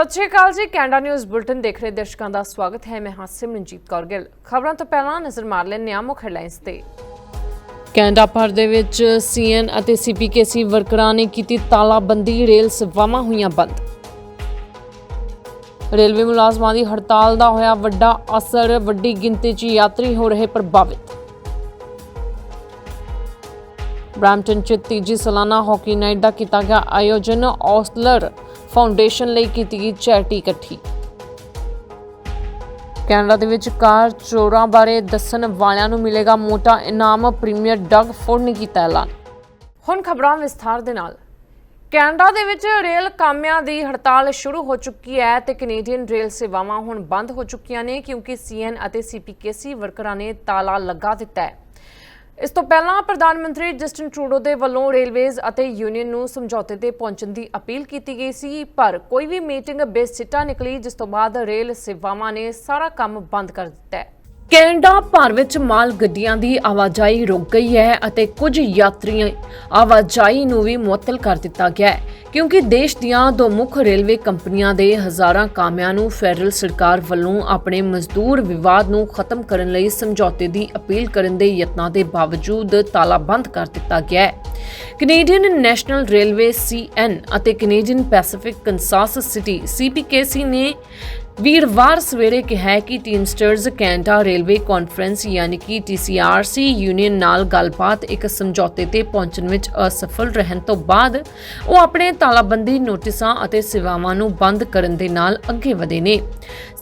ਸਤਿ ਸ਼੍ਰੀ ਅਕਾਲ ਜੀ, Canada news bulletin ਦੇਖ ਰਹੇ ਦਰਸ਼ਕਾਂ ਦਾ ਸਵਾਗਤ ਹੈ। ਮੈਂ ਹਾਂ ਸਿਮਰਨਜੀਤ ਕੌਰ ਗਿੱਲ। ਖਬਰਾਂ ਤੋਂ ਪਹਿਲਾਂ ਨਜ਼ਰ ਮਾਰ ਲੈਂਦੇ ਹਾਂ ਮੁੱਖ ਹੈਡਲਾਈਨਸ ਤੇ। ਕੈਨੇਡਾ ਭਰ ਦੇ ਵਿੱਚ ਸੀਐਨ ਅਤੇ ਸੀਪੀਕੇਸੀ ਵਰਕਰਾਂ ਨੇ ਕੀਤੀ ਤਾਲਾਬੰਦੀ, ਰੇਲ ਸੇਵਾਵਾਂ ਹੋਈਆਂ ਬੰਦ। ਰੇਲਵੇ ਮੁਲਾਜ਼ਮਾਂ ਦੀ ਹੜਤਾਲ ਦਾ ਹੋਇਆ ਵੱਡਾ ਅਸਰ, ਵੱਡੀ ਗਿਣਤੀ 'ਚ ਯਾਤਰੀ ਹੋ ਰਹੇ ਪ੍ਰਭਾਵਿਤ। ਬ੍ਰੈਂਪਟਨ 'ਚ ਤੀਜੀ ਸਾਲਾਨਾ ਹਾਕੀ ਨਾਈਟ ਦਾ ਕੀਤਾ ਗਿਆ ਆਯੋਜਨ। ਔਸਲਰ ਫਾਊਂਡੇਸ਼ਨ ਲਈ ਕੀਤੀ ਗਈ ਚੈਰਿਟੀ ਇਕੱਠੀ। ਕੈਨੇਡਾ ਦੇ ਵਿੱਚ ਕਾਰ ਚੋਰਾਂ ਬਾਰੇ ਦੱਸਣ ਵਾਲਿਆਂ ਨੂੰ ਮਿਲੇਗਾ ਮੋਟਾ ਇਨਾਮ, ਪ੍ਰੀਮੀਅਰ ਡਗ ਫੋਰਡ ਨੇ ਕੀਤਾ ਐਲਾਨ। ਹੁਣ ਖਬਰਾਂ ਵਿਸਥਾਰ ਦੇ ਨਾਲ। ਕੈਨੇਡਾ ਦੇ ਵਿੱਚ ਰੇਲ ਕਾਮਿਆਂ ਦੀ ਹੜਤਾਲ ਸ਼ੁਰੂ ਹੋ ਚੁੱਕੀ ਹੈ ਤੇ ਕੈਨੇਡੀਅਨ ਰੇਲ ਸੇਵਾਵਾਂ ਹੁਣ ਬੰਦ ਹੋ ਚੁੱਕੀਆਂ ਨੇ ਕਿਉਂਕਿ ਸੀਐਨ ਅਤੇ ਸੀਪੀਕੇਸੀ ਵਰਕਰਾਂ ਨੇ ਤਾਲਾ ਲਗਾ ਦਿੱਤਾ ਹੈ। ਇਸ ਤੋਂ ਪਹਿਲਾਂ ਪ੍ਰਧਾਨ ਮੰਤਰੀ ਜਸਟਿਨ ਟਰੂਡੋ ਦੇ ਵੱਲੋਂ ਰੇਲਵੇਜ਼ ਅਤੇ ਯੂਨੀਅਨ ਨੂੰ ਸਮਝੌਤੇ ਤੇ ਪਹੁੰਚਣ ਦੀ ਅਪੀਲ ਕੀਤੀ ਗਈ ਸੀ, ਪਰ ਕੋਈ ਵੀ ਮੀਟਿੰਗ ਬੇਸਿੱਟਾ ਨਿਕਲੀ, ਜਿਸ ਤੋਂ ਬਾਅਦ ਰੇਲ ਸੇਵਾਵਾਂ ਨੇ ਸਾਰਾ ਕੰਮ ਬੰਦ ਕਰ ਦਿੱਤਾ ਹੈ। ਕੈਨੇਡਾ ਭਰ ਵਿੱਚ ਮਾਲ ਗੱਡੀਆਂ ਦੀ ਆਵਾਜਾਈ ਰੁਕ ਗਈ ਹੈ ਅਤੇ ਕੁਝ ਯਾਤਰੀਆਂ ਆਵਾਜਾਈ ਨੂੰ ਵੀ ਮੁਅੱਤਲ ਕਰ ਦਿੱਤਾ ਗਿਆ ਹੈ, ਕਿਉਂਕਿ ਦੇਸ਼ ਦੀਆਂ ਦੋ ਮੁੱਖ ਰੇਲਵੇ ਕੰਪਨੀਆਂ ਦੇ ਹਜ਼ਾਰਾਂ ਕਾਮਿਆਂ ਨੂੰ ਫੈਡਰਲ ਸਰਕਾਰ ਵੱਲੋਂ ਆਪਣੇ ਮਜ਼ਦੂਰ ਵਿਵਾਦ ਨੂੰ ਖਤਮ ਕਰਨ ਲਈ ਸਮਝੌਤੇ ਦੀ ਅਪੀਲ ਕਰਨ ਦੇ ਯਤਨਾਂ ਦੇ ਬਾਵਜੂਦ ਤਾਲਾਬੰਦ ਕਰ ਦਿੱਤਾ ਗਿਆ ਹੈ। ਕੈਨੇਡੀਅਨ ਨੈਸ਼ਨਲ ਰੇਲਵੇ ਸੀਐਨ ਅਤੇ Canadian Pacific Kansas City, CPKC ਨੇ ਵੀਰਵਾਰ ਸਵੇਰੇ ਕਿਹਾ ਕਿ ਟੀਮਸਟਰਸ ਕੈਨੇਡਾ ਰੇਲਵੇ ਕਾਨਫਰੰਸ ਯਾਨੀ ਕਿ TCRC ਯੂਨੀਅਨ ਨਾਲ ਗੱਲਬਾਤ ਇੱਕ ਸਮਝੌਤੇ ਤੇ ਪਹੁੰਚਣ ਵਿੱਚ ਅਸਫਲ ਰਹਿਣ ਤੋਂ ਬਾਅਦ ਉਹ ਆਪਣੇ ਤਾਲਾਬੰਦੀ ਨੋਟਿਸਾਂ ਅਤੇ ਸੇਵਾਵਾਂ ਨੂੰ ਬੰਦ ਕਰਨ ਦੇ ਨਾਲ ਅੱਗੇ ਵਧੇ ਨੇ।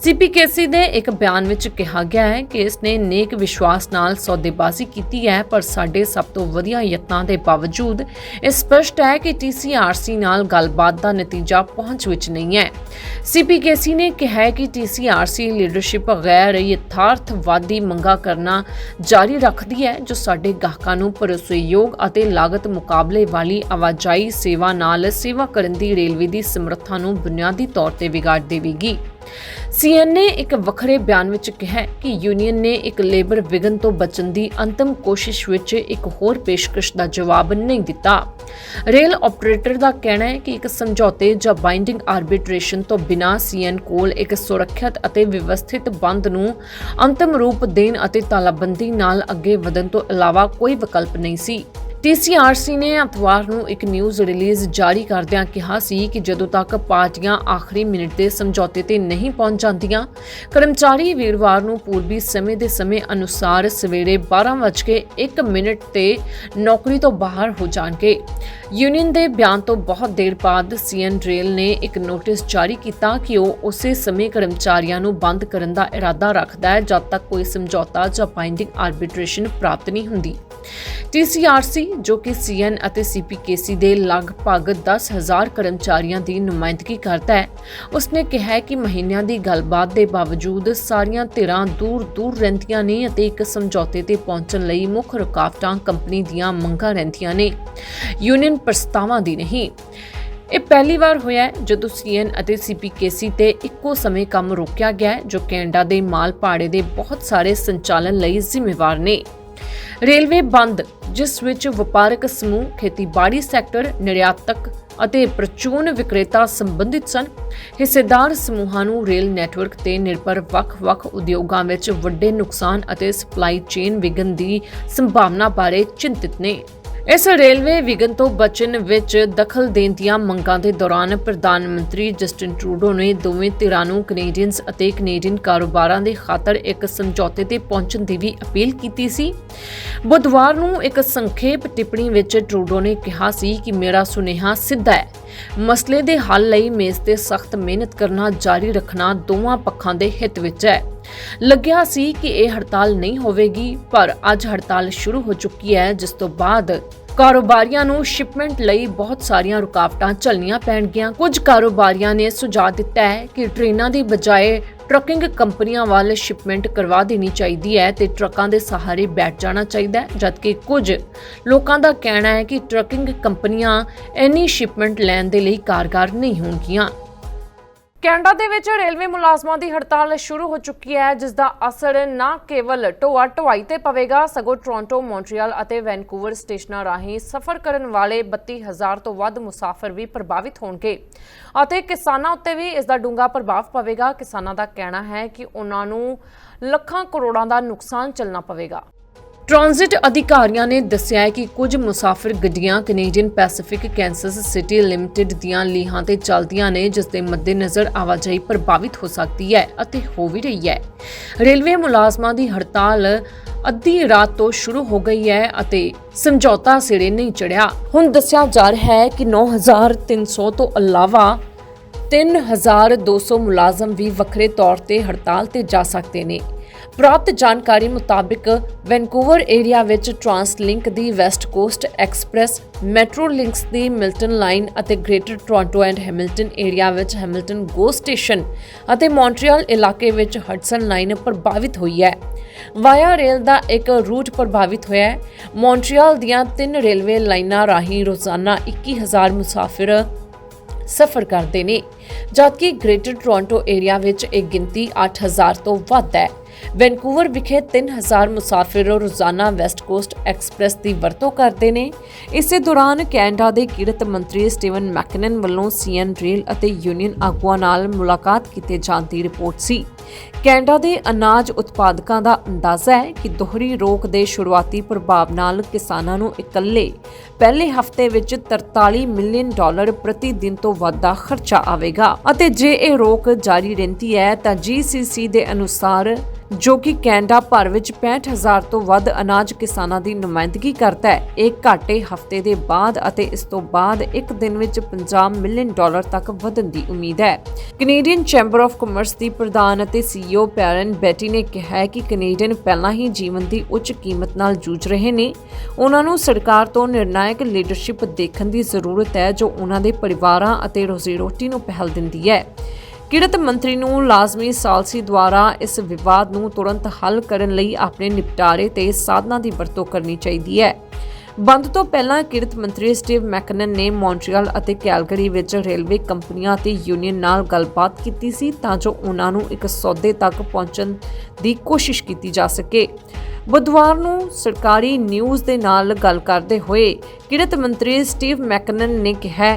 ਸੀਪੀਕੇਸੀ ਦੇ ਇੱਕ ਬਿਆਨ ਵਿੱਚ ਕਿਹਾ ਗਿਆ ਹੈ ਕਿ ਇਸ ਨੇ ਨੇਕ ਵਿਸ਼ਵਾਸ ਨਾਲ ਸੌਦੇਬਾਜ਼ੀ ਕੀਤੀ ਹੈ, ਪਰ ਸਾਡੇ ਸਭ ਤੋਂ ਵਧੀਆ ਯਤਨਾਂ ਦੇ ਬਾਵਜੂਦ ਇਹ ਸਪਸ਼ਟ ਹੈ ਕਿ TCRC ਨਾਲ ਗੱਲਬਾਤ ਦਾ ਨਤੀਜਾ ਪਹੁੰਚ ਵਿੱਚ ਨਹੀਂ ਹੈ। ਸੀਪੀਕੇਸੀ ਨੇ ਕਿਹਾ ਹੈ ਕਿ TCRC ਲੀਡਰਸ਼ਿਪ ਗੈਰ ਯਥਾਰਥਵਾਦੀ ਮੰਗਾ ਕਰਨਾ ਜਾਰੀ ਰੱਖਦੀ ਹੈ, ਜੋ ਸਾਡੇ ਗਾਹਕਾਂ ਨੂੰ ਭਰੋਸੇਯੋਗ ਅਤੇ ਲਾਗਤ ਮੁਕਾਬਲੇ ਵਾਲੀ ਆਵਾਜਾਈ ਸੇਵਾ ਨਾਲ ਸੇਵਾ ਕਰਨ ਦੀ ਰੇਲਵੇ ਦੀ ਸਮਰੱਥਾ ਨੂੰ ਬੁਨਿਆਦੀ ਤੌਰ ਤੇ ਵਿਗਾੜ ਦੇਵੇਗੀ। ਸੀਐਨ ਨੇ ਇੱਕ ਵੱਖਰੇ ਬਿਆਨ ਵਿੱਚ ਕਿਹਾ ਕਿ ਯੂਨੀਅਨ ਨੇ ਇੱਕ ਲੇਬਰ ਵਿਗਨ ਤੋਂ ਬਚਣ ਦੀ ਅੰਤਮ ਕੋਸ਼ਿਸ਼ ਵਿੱਚ ਇੱਕ ਹੋਰ ਪੇਸ਼ਕਸ਼ ਦਾ ਜਵਾਬ ਨਹੀਂ ਦਿੱਤਾ। ਰੇਲ ਆਪਰੇਟਰ ਦਾ ਕਹਿਣਾ ਹੈ ਕਿ ਇੱਕ ਸਮਝੌਤੇ ਜਾਂ ਬਾਈਂਡਿੰਗ ਆਰਬਿਟ੍ਰੇਸ਼ਨ ਤੋਂ ਬਿਨਾਂ ਸੀਐਨ ਕੋਲ ਇੱਕ ਸੁਰੱਖਿਅਤ ਅਤੇ ਵਿਵਸਥਿਤ ਬੰਦ ਨੂੰ ਅੰਤਮ ਰੂਪ ਦੇਣ ਅਤੇ ਤਾਲਾਬੰਦੀ ਨਾਲ ਅੱਗੇ ਵਧਣ ਤੋਂ ਇਲਾਵਾ ਕੋਈ ਵਿਕਲਪ ਨਹੀਂ ਸੀ। TCRC ਨੇ ਐਤਵਾਰ ਨੂੰ ਇੱਕ ਨਿਊਜ਼ ਰਿਲੀਜ਼ ਜਾਰੀ ਕਰਦਿਆਂ ਕਿਹਾ ਸੀ ਕਿ ਜਦੋਂ ਤੱਕ ਪਾਰਟੀਆਂ ਆਖਰੀ ਮਿੰਟ ਦੇ ਸਮਝੌਤੇ ਤੇ ਨਹੀਂ ਪਹੁੰਚ ਜਾਂਦੀਆਂ, ਕਰਮਚਾਰੀ ਵੀਰਵਾਰ ਨੂੰ ਪੂਰਬੀ ਸਮੇਂ ਦੇ ਸਮੇਂ ਅਨੁਸਾਰ ਸਵੇਰੇ 12:01 ਮਿੰਟ ਤੇ ਨੌਕਰੀ ਤੋਂ ਬਾਹਰ ਹੋ ਜਾਣਗੇ। ਯੂਨੀਅਨ ਦੇ ਬਿਆਨ ਤੋਂ ਬਹੁਤ ਦੇਰ ਬਾਅਦ ਸੀਐਨ ਰੇਲ ਨੇ ਇੱਕ ਨੋਟਿਸ ਜਾਰੀ ਕੀਤਾ ਕਿ ਉਹ ਉਸੇ ਸਮੇਂ ਕਰਮਚਾਰੀਆਂ ਨੂੰ ਬੰਦ ਕਰਨ ਦਾ ਇਰਾਦਾ ਰੱਖਦਾ ਹੈ, ਜਦ ਤੱਕ ਕੋਈ ਸਮਝੌਤਾ ਜਾਂ ਬਾਈਂਡਿੰਗ ਆਰਬਿਟ੍ਰੇਸ਼ਨ ਪ੍ਰਾਪਤ ਨਹੀਂ ਹੁੰਦੀ। TCRC ਜੋ ਕਿ ਸੀਐਨ ਅਤੇ ਸੀਪੀਕੇਸੀ ਦੇ ਲਗਭਗ 10000 ਕਰਮਚਾਰੀਆਂ ਦੀ ਨੁਮਾਇੰਦਗੀ ਕਰਦਾ ਹੈ, ਉਸਨੇ ਕਿਹਾ ਕਿ ਮਹੀਨਿਆਂ ਦੀ ਗੱਲਬਾਤ ਦੇ ਬਾਵਜੂਦ ਸਾਰੀਆਂ ਧਿਰਾਂ ਦੂਰ-ਦੂਰ ਰਹਿੰਦੀਆਂ ਨੇ ਅਤੇ ਇੱਕ ਸਮਝੌਤੇ ਤੇ ਪਹੁੰਚਣ ਲਈ ਮੁੱਖ ਰੁਕਾਵਟਾਂ ਕੰਪਨੀ ਦੀਆਂ ਮੰਗਾਂ ਰਹਿੰਦੀਆਂ ਨੇ। ਯੂਨੀਅਨ ਪ੍ਰਸਤਾਵਾਂ ਦੀ ਨਹੀਂ। ਇਹ ਪਹਿਲੀ ਵਾਰ ਹੋਇਆ ਹੈ ਜਦੋਂ ਸੀਐਨ ਅਤੇ ਸੀਪੀਕੇਸੀ ਤੇ ਇੱਕੋ ਸਮੇਂ ਕੰਮ ਰੋਕਿਆ ਗਿਆ ਜੋ ਕੈਨੇਡਾ ਦੇ ਮਾਲ ਭਾੜੇ ਦੇ ਬਹੁਤ ਸਾਰੇ ਸੰਚਾਲਨ ਲਈ ਜ਼ਿੰਮੇਵਾਰ ਨੇ। ਰੇਲਵੇ ਬੰਦ, ਜਿਸ ਵਿੱਚ ਵਪਾਰਕ ਸਮੂਹ, ਖੇਤੀਬਾੜੀ ਸੈਕਟਰ, ਨਿਰਯਾਤਕ ਅਤੇ ਪ੍ਰਚੂਨ ਵਿਕਰੇਤਾ ਸੰਬੰਧਿਤ ਸਨ। ਹਿੱਸੇਦਾਰ ਸਮੂਹਾਂ ਨੂੰ ਰੇਲ ਨੈਟਵਰਕ ਤੇ ਨਿਰਭਰ ਵੱਖ-ਵੱਖ ਉਦਯੋਗਾਂ ਵਿੱਚ ਵੱਡੇ ਨੁਕਸਾਨ ਅਤੇ ਸਪਲਾਈ ਚੇਨ ਵਿਘਨ ਦੀ ਸੰਭਾਵਨਾ ਬਾਰੇ ਚਿੰਤਿਤ ਨੇ। ਇਸ ਰੇਲਵੇ ਵਿਘਨ ਤੋਂ ਬਚਣ ਵਿੱਚ ਦਖਲ ਦੇਣ ਦੀਆਂ ਮੰਗਾਂ ਦੇ ਦੌਰਾਨ ਪ੍ਰਧਾਨ ਮੰਤਰੀ ਜਸਟਿਨ ਟਰੂਡੋ ਨੇ ਦੋਵੇਂ ਧਿਰਾਂ ਨੂੰ ਕੈਨੇਡੀਅਨਸ ਅਤੇ ਕੈਨੇਡੀਅਨ ਕਾਰੋਬਾਰਾਂ ਦੇ ਖਾਤਰ ਇੱਕ ਸਮਝੌਤੇ ਤੇ ਪਹੁੰਚਣ ਦੀ ਵੀ ਅਪੀਲ ਕੀਤੀ ਸੀ। ਬੁੱਧਵਾਰ ਨੂੰ ਇੱਕ ਸੰਖੇਪ ਟਿੱਪਣੀ ਵਿੱਚ ਟਰੂਡੋ ਨੇ ਕਿਹਾ ਸੀ ਕਿ ਮੇਰਾ ਸੁਨੇਹਾ ਸਿੱਧਾ ਹੈ। ਮਸਲੇ ਦੇ ਹੱਲ ਲਈ ਮੇਜ਼ ਤੇ ਸਖਤ ਮਿਹਨਤ ਕਰਨਾ, ਜਾਰੀ ਰੱਖਣਾ ਦੋਵਾਂ ਪੱਖਾਂ ਦੇ ਹਿੱਤ ਵਿੱਚ ਹੈ। ਲੱਗਿਆ ਸੀ ਕਿ ਇਹ ਹੜਤਾਲ ਨਹੀਂ ਹੋਵੇਗੀ, ਪਰ ਅੱਜ ਹੜਤਾਲ ਸ਼ੁਰੂ ਹੋ ਚੁੱਕੀ ਹੈ, ਜਿਸ ਤੋਂ ਬਾਅਦ ਕਾਰੋਬਾਰੀਆਂ ਨੂੰ ਸ਼ਿਪਮੈਂਟ ਲਈ ਬਹੁਤ ਸਾਰੀਆਂ ਰੁਕਾਵਟਾਂ ਝੱਲਣੀਆਂ ਪੈਣਗੀਆਂ। ਕੁਝ ਕਾਰੋਬਾਰੀਆਂ ਨੇ ਸੁਝਾਅ ਦਿੱਤਾ ਹੈ ਕਿ ਟ੍ਰੇਨਾਂ ਦੀ ਬਜਾਏ ਟਰਕਿੰਗ ਕੰਪਨੀਆਂ ਵੱਲ ਸ਼ਿਪਮੈਂਟ ਕਰਵਾ ਦੇਣੀ ਚਾਹੀਦੀ ਹੈ ਤੇ ਟਰੱਕਾਂ ਦੇ ਸਹਾਰੇ ਬੈਠ ਜਾਣਾ ਚਾਹੀਦਾ ਹੈ, ਜਦਕਿ ਕੁਝ ਲੋਕਾਂ ਦਾ ਕਹਿਣਾ ਹੈ ਕਿ ਟਰਕਿੰਗ ਕੰਪਨੀਆਂ ਇੰਨੀ ਸ਼ਿਪਮੈਂਟ ਲੈਣ ਦੇ ਲਈ ਕਾਰਗਰ ਨਹੀਂ ਹੋਣਗੀਆਂ। ਕੈਨੇਡਾ ਦੇ ਵਿੱਚ ਰੇਲਵੇ ਮੁਲਾਜ਼ਮਾਂ ਦੀ ਹੜਤਾਲ ਸ਼ੁਰੂ ਹੋ ਚੁੱਕੀ ਹੈ, ਜਿਸ ਦਾ ਅਸਰ ਨਾ ਕੇਵਲ ਢੋਆ ਢੁਆਈ ਤੇ ਪਵੇਗਾ, ਸਗੋਂ ਟੋਰਾਂਟੋ ਮੌਂਟਰੀਅਲ ਅਤੇ ਵੈਨਕੂਵਰ ਸਟੇਸ਼ਨਾਂ ਰਾਹੀਂ ਸਫ਼ਰ ਕਰਨ ਵਾਲੇ 32000 ਤੋਂ ਵੱਧ ਮੁਸਾਫਰ ਵੀ ਪ੍ਰਭਾਵਿਤ ਹੋਣਗੇ। ਅਤੇ ਕਿਸਾਨਾਂ ਉੱਤੇ ਵੀ ਇਸ ਦਾ ਡੂੰਘਾ ਪ੍ਰਭਾਵ ਪਵੇਗਾ। ਕਿਸਾਨਾਂ ਦਾ ਕਹਿਣਾ ਹੈ ਕਿ ਉਹਨਾਂ ਨੂੰ ਲੱਖਾਂ ਕਰੋੜਾਂ ਦਾ ਨੁਕਸਾਨ ਚੱਲਣਾ ਪਵੇਗਾ। ਟ੍ਰਾਂਜ਼ਿਟ ਅਧਿਕਾਰੀਆਂ ਨੇ ਦੱਸਿਆ ਹੈ ਕਿ ਕੁਝ ਮੁਸਾਫਿਰ ਗੱਡੀਆਂ Canadian Pacific Kansas City Limited ਦੀਆਂ ਲੀਹਾਂ ਤੇ ਚੱਲਦੀਆਂ ਨੇ, ਜਿਸ ਦੇ ਮੱਦੇਨਜ਼ਰ ਆਵਾਜਾਈ ਪ੍ਰਭਾਵਿਤ ਹੋ ਸਕਦੀ ਹੈ ਅਤੇ ਹੋ ਵੀ ਰਹੀ ਹੈ। ਰੇਲਵੇ ਮੁਲਾਜ਼ਮਾਂ ਦੀ ਹੜਤਾਲ ਅੱਧੀ ਰਾਤ ਤੋਂ ਸ਼ੁਰੂ ਹੋ ਗਈ ਹੈ ਅਤੇ ਸਮਝੌਤਾ ਸਿਰੇ ਨਹੀਂ ਚੜਿਆ ਹੁਣ ਦੱਸਿਆ ਜਾ ਰਿਹਾ ਹੈ ਕਿ 9300 ਤੋਂ ਇਲਾਵਾ 3200 ਮੁਲਾਜ਼ਮ ਵੀ ਵੱਖਰੇ ਤੌਰ ਤੇ ਹੜਤਾਲ ਤੇ ਜਾ ਸਕਦੇ ਨੇ। ਪ੍ਰਾਪਤ ਜਾਣਕਾਰੀ ਮੁਤਾਬਕ ਵੈਨਕੂਵਰ ਏਰੀਆ ਵਿੱਚ ਟਰਾਂਸਲਿੰਕ ਦੀ West Coast Express, metro links ਦੀ ਮਿਲਟਨ ਲਾਈਨ ਅਤੇ Greater Toronto and Hamilton area ਵਿੱਚ ਹੈਮਿਲਟਨ ਗੋ ਸਟੇਸ਼ਨ ਅਤੇ ਮੌਂਟਰੀਅਲ ਇਲਾਕੇ ਵਿੱਚ ਹਡਸਨ ਲਾਈਨ ਪ੍ਰਭਾਵਿਤ ਹੋਈ ਹੈ। ਵਾਇਆ ਰੇਲ ਦਾ ਇੱਕ ਰੂਟ ਪ੍ਰਭਾਵਿਤ ਹੋਇਆ ਹੈ। ਮੌਂਟਰੀਅਲ ਦੀਆਂ ਤਿੰਨ ਰੇਲਵੇ ਲਾਈਨਾਂ ਰਾਹੀਂ ਰੋਜ਼ਾਨਾ 21000 ਮੁਸਾਫਿਰ ਸਫ਼ਰ ਕਰਦੇ ਨੇ, ਜਦਕਿ ਗ੍ਰੇਟਰ ਟੋਰਾਂਟੋ ਏਰੀਆ ਵਿੱਚ ਇਹ ਗਿਣਤੀ 8000 ਤੋਂ ਵੱਧ ਹੈ। ਵੈਨਕੂਵਰ ਵਿਖੇ 3000 ਮੁਸਾਫਿਰ ਰੋਜ਼ਾਨਾ ਵੈਸਟ ਕੋਸਟ ਐਕਸਪ੍ਰੈਸ ਦੀ ਵਰਤੋਂ ਕਰਦੇ ਨੇ। ਇਸੇ ਦੌਰਾਨ ਕੈਨੇਡਾ ਦੇ ਕਿਰਤ ਮੰਤਰੀ ਸਟੀਵਨ ਮੈਕਨਨ ਵੱਲੋਂ ਸੀਐਨ ਰੇਲ ਅਤੇ ਯੂਨੀਅਨ ਆਗੂਆਂ ਨਾਲ ਮੁਲਾਕਾਤ ਕੀਤੇ ਜਾਣ ਦੀ ਰਿਪੋਰਟ ਸੀ। ਕੈਨੇਡਾ ਦੇ ਅਨਾਜ ਉਤਪਾਦਕਾਂ ਦਾ ਅੰਦਾਜ਼ਾ ਹੈ ਕਿ ਦੋਹਰੀ ਰੋਕ ਦੇ ਸ਼ੁਰੂਆਤੀ ਪ੍ਰਭਾਵ ਨਾਲ ਕਿਸਾਨਾਂ ਨੂੰ ਇਕੱਲੇ ਪਹਿਲੇ ਹਫ਼ਤੇ ਵਿੱਚ 43 ਮਿਲੀਅਨ ਡਾਲਰ ਪ੍ਰਤੀ ਦਿਨ ਤੋਂ ਵੱਧ ਦਾ ਖਰਚਾ ਆਵੇਗਾ। ਅਤੇ ਜੇ ਇਹ ਰੋਕ ਜਾਰੀ ਰਹਿੰਦੀ ਹੈ, ਤਾਂ ਜੀਸੀਸੀ ਦੇ ਅਨੁਸਾਰ ਜੋ ਕਿ ਕੈਨੇਡਾ ਭਰ ਵਿੱਚ 65000 ਤੋਂ ਵੱਧ ਅਨਾਜ ਕਿਸਾਨਾਂ ਦੀ ਨੁਮਾਇੰਦਗੀ ਕਰਦਾ ਹੈ, ਇਹ ਘਾਟੇ ਹਫ਼ਤੇ ਦੇ ਬਾਅਦ ਅਤੇ ਇਸ ਤੋਂ ਬਾਅਦ ਇੱਕ ਦਿਨ ਵਿੱਚ 50 ਮਿਲੀਅਨ ਡਾਲਰ ਤੱਕ ਵਧਣ ਦੀ ਉਮੀਦ ਹੈ। ਕੈਨੇਡੀਅਨ ਚੈਂਬਰ ਆਫ ਕਾਮਰਸ ਦੀ ਪ੍ਰਧਾਨ ਅਤੇ ਸੀਈਓ ਪੈਰਨ ਬੈਟੀ ਨੇ ਕਿਹਾ ਕਿ ਕੈਨੇਡੀਅਨ ਪਹਿਲਾਂ ਹੀ ਜੀਵਨ ਦੀ ਉੱਚ ਕੀਮਤ ਨਾਲ ਜੂਝ ਰਹੇ ਨੇ। ਉਹਨਾਂ ਨੂੰ ਸਰਕਾਰ ਤੋਂ ਨਿਰਣਾਇਕ ਲੀਡਰਸ਼ਿਪ ਦੇਖਣ ਦੀ ਜ਼ਰੂਰਤ ਹੈ, ਜੋ ਉਹਨਾਂ ਦੇ ਪਰਿਵਾਰਾਂ ਅਤੇ ਰੋਜ਼ੀ ਰੋਟੀ ਨੂੰ ਪਹਿਲ ਦਿੰਦੀ ਹੈ। ਕਿਰਤ ਮੰਤਰੀ ਨੂੰ ਲਾਜ਼ਮੀ ਸਾਲਸੀ ਦੁਆਰਾ ਇਸ ਵਿਵਾਦ ਨੂੰ ਤੁਰੰਤ ਹੱਲ ਕਰਨ ਲਈ ਆਪਣੇ ਨਿਪਟਾਰੇ ਤੇ ਸਾਧਨਾਂ ਦੀ ਵਰਤੋਂ ਕਰਨੀ ਚਾਹੀਦੀ ਹੈ। ਬੰਦ ਤੋਂ ਪਹਿਲਾਂ ਕਿਰਤ ਮੰਤਰੀ ਸਟੀਵ ਮੈਕਨਨ ਨੇ ਮੌਂਟਰੀਅਲ ਅਤੇ ਕੈਲਗਰੀ ਵਿੱਚ ਰੇਲਵੇ ਕੰਪਨੀਆਂ ਅਤੇ ਯੂਨੀਅਨ ਨਾਲ ਗੱਲਬਾਤ ਕੀਤੀ ਸੀ ਤਾਂ ਜੋ ਉਹਨਾਂ ਨੂੰ ਇੱਕ ਸੌਦੇ ਤੱਕ ਪਹੁੰਚਣ ਦੀ ਕੋਸ਼ਿਸ਼ ਕੀਤੀ ਜਾ ਸਕੇ। ਬੁੱਧਵਾਰ ਨੂੰ ਸਰਕਾਰੀ ਨਿਊਜ਼ ਦੇ ਨਾਲ ਗੱਲ ਕਰਦੇ ਹੋਏ ਕਿਰਤ ਮੰਤਰੀ ਸਟੀਵ ਮੈਕਨਨ ਨੇ ਕਿਹਾ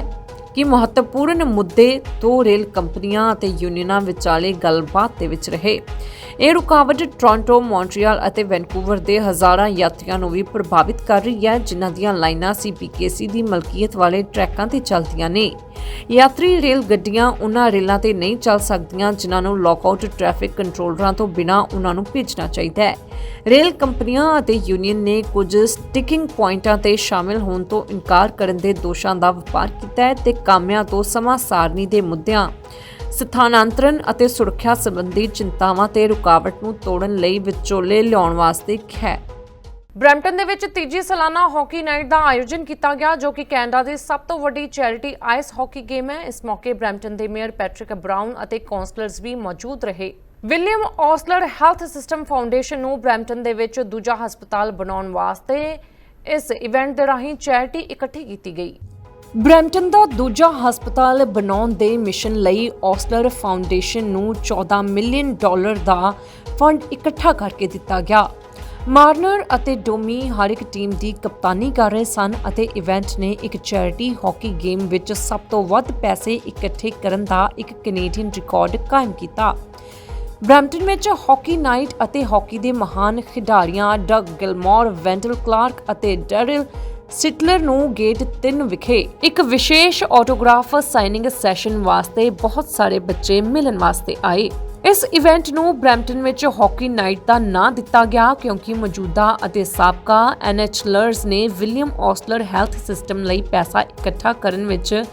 ਕਿ ਮਹੱਤਵਪੂਰਨ ਮੁੱਦੇ ਦੋ ਰੇਲ ਕੰਪਨੀਆਂ ਅਤੇ ਯੂਨੀਅਨਾਂ ਵਿਚਾਲੇ ਗੱਲਬਾਤ ਦੇ ਵਿੱਚ ਰਹੇ। ਇਹ ਰੁਕਾਵਟ ਟੋਰਾਂਟੋ ਮੌਂਟਰੀਅਲ ਅਤੇ ਵੈਨਕੂਵਰ ਦੇ ਹਜ਼ਾਰਾਂ ਯਾਤਰੀਆਂ ਨੂੰ ਵੀ ਪ੍ਰਭਾਵਿਤ ਕਰ ਰਹੀ ਹੈ, ਜਿਨ੍ਹਾਂ ਦੀਆਂ ਲਾਈਨਾਂ ਸੀਪੀਕੇਸੀ ਦੀ ਮਲਕੀਅਤ ਵਾਲੇ ਟਰੈਕਾਂ ਤੇ ਚੱਲਦੀਆਂ ਨੇ। ਯਾਤਰੀ ਰੇਲ ਗੱਡੀਆਂ ਉਹਨਾਂ ਰੇਲਾਂ ਤੇ ਨਹੀਂ ਚੱਲ ਸਕਦੀਆਂ, ਜਿਨ੍ਹਾਂ ਨੂੰ ਲੌਕਆਊਟ ਟ੍ਰੈਫਿਕ ਕੰਟਰੋਲਰਾਂ ਤੋਂ ਬਿਨਾਂ ਉਹਨਾਂ ਨੂੰ ਭੇਜਣਾ ਚਾਹੀਦਾ ਹੈ। ਰੇਲ ਕੰਪਨੀਆਂ ਅਤੇ ਯੂਨੀਅਨ ਨੇ ਕੁਝ ਸਟਿਕਿੰਗ ਪੁਆਇੰਟਾਂ ਤੇ ਸ਼ਾਮਿਲ ਹੋਣ ਤੋਂ ਇਨਕਾਰ ਕਰਨ ਦੇ ਦੋਸ਼ਾਂ ਦਾ ਵਪਾਰ ਕੀਤਾ ਹੈ ਤੇ ਕਾਮਿਆਂ ਤੋਂ ਸਮਾਂ ਸਾਰਣੀ ਦੇ ਮੁੱਦਿਆਂ ਸਥਾਨਾਂਤਰਨ ਅਤੇ ਸੁਰੱਖਿਆ ਸੰਬੰਧੀ ਚਿੰਤਾਵਾਂ ਤੇ ਰੁਕਾਵਟ ਨੂੰ ਤੋੜਨ ਲਈ ਵਿਚੋਲੇ ਲਿਆਉਣ ਵਾਸਤੇ ਹੈ ਬ੍ਰੈਂਪਟਨ ਦੇ ਵਿੱਚ ਤੀਜੀ ਸਾਲਾਨਾ ਹਾਕੀ ਨਾਈਟ ਦਾ ਆਯੋਜਨ ਕੀਤਾ ਗਿਆ, ਜੋ ਕਿ ਕੈਨੇਡਾ ਦੀ ਸਭ ਤੋਂ ਵੱਡੀ ਚੈਰਿਟੀ ਆਈਸ ਹਾਕੀ ਗੇਮ ਹੈ। ਇਸ ਮੌਕੇ ਬ੍ਰੈਂਪਟਨ ਦੇ ਮੇਅਰ ਪੈਟ੍ਰਿਕ ਬ੍ਰਾਊਨ ਅਤੇ ਕਾਉਂਸਲਰਸ ਵੀ ਮੌਜੂਦ ਰਹੇ। William Osler Health System Foundation ਨੂੰ ਬ੍ਰੈਂਪਟਨ ਦੇ ਵਿੱਚ ਦੂਜਾ ਹਸਪਤਾਲ ਬਣਾਉਣ ਵਾਸਤੇ ਇਸ ਇਵੈਂਟ ਦੇ ਰਾਹੀਂ ਚੈਰਿਟੀ ਇਕੱਠੀ ਕੀਤੀ ਗਈ। ਬ੍ਰੈਂਪਟਨ ਦਾ ਦੂਜਾ ਹਸਪਤਾਲ ਬਣਾਉਣ ਦੇ ਮਿਸ਼ਨ ਲਈ ਔਸਲਰ ਫਾਊਂਡੇਸ਼ਨ ਨੂੰ 14 ਮਿਲੀਅਨ ਡਾਲਰ ਦਾ ਫੰਡ ਇਕੱਠਾ ਕਰਕੇ ਦਿੱਤਾ ਗਿਆ। ਮਾਰਨਰ ਅਤੇ ਡੋਮੀ ਹਰ ਇੱਕ ਟੀਮ ਦੀ ਕਪਤਾਨੀ ਕਰ ਰਹੇ ਸਨ ਅਤੇ ਇਵੈਂਟ ਨੇ ਇੱਕ ਚੈਰਿਟੀ ਹਾਕੀ ਗੇਮ ਵਿੱਚ ਸਭ ਤੋਂ ਵੱਧ ਪੈਸੇ ਇਕੱਠੇ ਕਰਨ ਦਾ ਇੱਕ ਕੈਨੇਡੀਅਨ ਰਿਕਾਰਡ ਕਾਇਮ ਕੀਤਾ। ਬ੍ਰੈਂਪਟਨ ਵਿੱਚ ਹਾਕੀ ਨਾਈਟ ਅਤੇ ਹਾਕੀ ਦੇ ਮਹਾਨ ਖਿਡਾਰੀਆਂ ਡਗ ਗਿਲਮੋਰ, ਵੈਂਡਲ ਕਲਾਰਕ ਅਤੇ ਡੈਰਿਲ ਸਿਟਲਰ ਨੂੰ ਗੇਟ 3 ਵਿਖੇ ਇੱਕ ਵਿਸ਼ੇਸ਼ ਆਟੋਗ੍ਰਾਫ ਸਾਈਨਿੰਗ ਸੈਸ਼ਨ ਵਾਸਤੇ ਬਹੁਤ ਸਾਰੇ ਬੱਚੇ ਮਿਲਣ ਵਾਸਤੇ ਆਏ। ਇਸ ਇਵੈਂਟ ਨੂੰ ਬ੍ਰੈਂਪਟਨ ਵਿੱਚ ਹਾਕੀ ਨਾਈਟ ਦਾ ਨਾਂ ਦਿੱਤਾ ਗਿਆ ਕਿਉਂਕਿ ਮੌਜੂਦਾ ਅਤੇ ਸਾਬਕਾ ਐਨਐਚਲਰਸ ਨੇ ਵਿਲੀਅਮ ਔਸਲਰ ਹੈਲਥ ਸਿਸਟਮ ਲਈ ਪੈਸਾ ਇਕੱਠਾ ਕਰਨ ਵਿੱਚ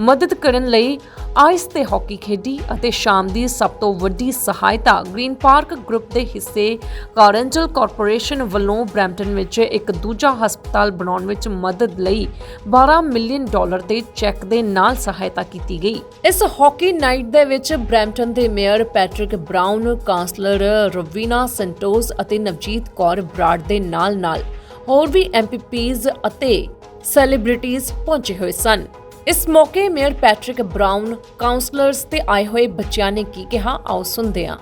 ਮਦਦ ਕਰਨ ਲਈ ਆਈਸ ਤੇ ਹਾਕੀ ਖੇਡੀ ਅਤੇ ਸ਼ਾਮ ਦੀ ਸਭ ਤੋਂ ਵੱਡੀ ਸਹਾਇਤਾ ਗ੍ਰੀਨ ਪਾਰਕ ਗਰੁੱਪ ਦੇ ਹਿੱਸੇ ਕਾਰੈਂਜਲ ਕਾਰਪੋਰੇਸ਼ਨ ਵੱਲੋਂ ਬ੍ਰੈਂਪਟਨ ਵਿੱਚ ਇੱਕ ਦੂਜਾ ਹਸਪਤਾਲ ਬਣਾਉਣ ਵਿੱਚ ਮਦਦ ਲਈ 12 ਮਿਲੀਅਨ ਡਾਲਰ ਦੇ ਚੈੱਕ ਦੇ ਨਾਲ ਸਹਾਇਤਾ ਕੀਤੀ ਗਈ। ਇਸ ਹਾਕੀ ਨਾਈਟ ਦੇ ਵਿੱਚ ਬ੍ਰੈਂਪਟਨ ਦੇ mayor Patrick Brown, councillor Rowena Santos ਅਤੇ ਨਵਜੀਤ ਕੌਰ ਬਰਾੜ ਦੇ ਨਾਲ-ਨਾਲ ਹੋਰ ਵੀ ਐਮਪੀਪੀਜ਼ ਅਤੇ ਸੈਲੀਬ੍ਰਿਟੀਜ਼ ਪਹੁੰਚੇ ਹੋਏ ਸਨ। ਇਸ ਮੌਕੇ ਮੇਅਰ ਪੈਟ੍ਰਿਕ ਬਰਾਊਨ ਕਾਉਂਸਲਰਸ ਤੇ ਆਏ ਹੋਏ ਬੱਚਿਆਂ ਨੇ ਕੀ ਕਿਹਾ ਆਓ ਸੁਣਦੇ ਹਾਂ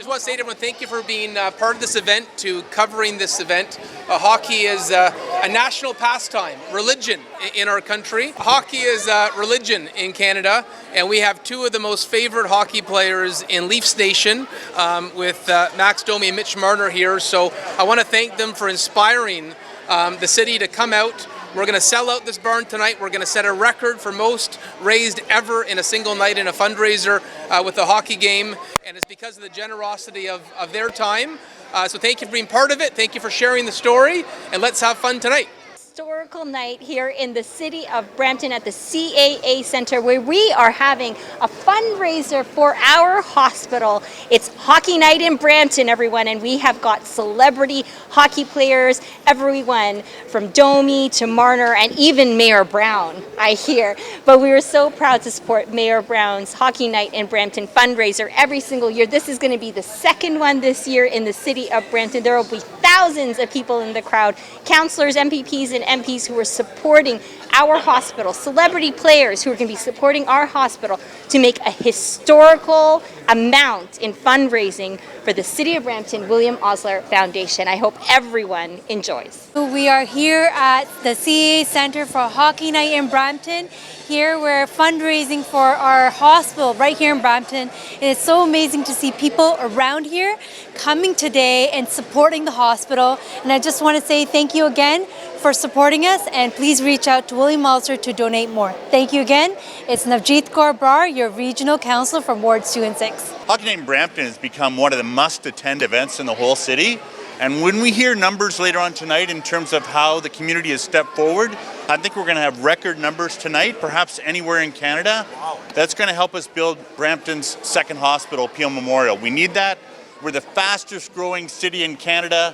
Just want to say to everyone, thank you for being uh, part of this event, to covering this event. Uh, hockey is uh, a national pastime, religion i- in our country. Hockey is uh, religion in Canada, and we have two of the most favorite hockey players in Leafs Nation um, with uh, Max Domi and Mitch Marner here. So I want to thank them for inspiring um, the city to come out. we're going to sell out this barn tonight. We're going to set a record for most raised ever in a single night in a fundraiser uh, with a hockey game. And it's because of the generosity of, of their time. Uh, so thank you for being part of it. Thank you for sharing the story. And let's have fun tonight. Historical night here in the city of Brampton at the CAA Center where we are having a fundraiser for our hospital. It's hockey night in Brampton, everyone, and we have got celebrity hockey players, everyone from Domi to Marner and even Mayor Brown, I hear. But we are so proud to support Mayor Brown's Hockey Night in Brampton fundraiser every single year. This is going to be the second one this year in the city of Brampton. There will be thousands of people in the crowd, councillors, MPPs, and MPs who were supporting our hospital, celebrity players who are going to be supporting our hospital to make a historical amount in fundraising for the City of Brampton William Osler Foundation. I hope everyone enjoys. We are here at the CAA Center for Hockey Night in Brampton. Here we're fundraising for our hospital right here in Brampton. And it's so amazing to see people around here coming today and supporting the hospital. And I just want to say thank you again for supporting us and please reach out to William Ulster to donate more. Thank you again. It's Navjeet Kaur Brar, your regional councillor from Wards 2 and 6. Hockey Night in Brampton has become one of the must attend events in the whole city. And when we hear numbers later on tonight in terms of how the community has stepped forward, I think we're going to have record numbers tonight, perhaps anywhere in Canada. That's going to help us build Brampton's second hospital, Peel Memorial. We need that. We're the fastest growing city in Canada.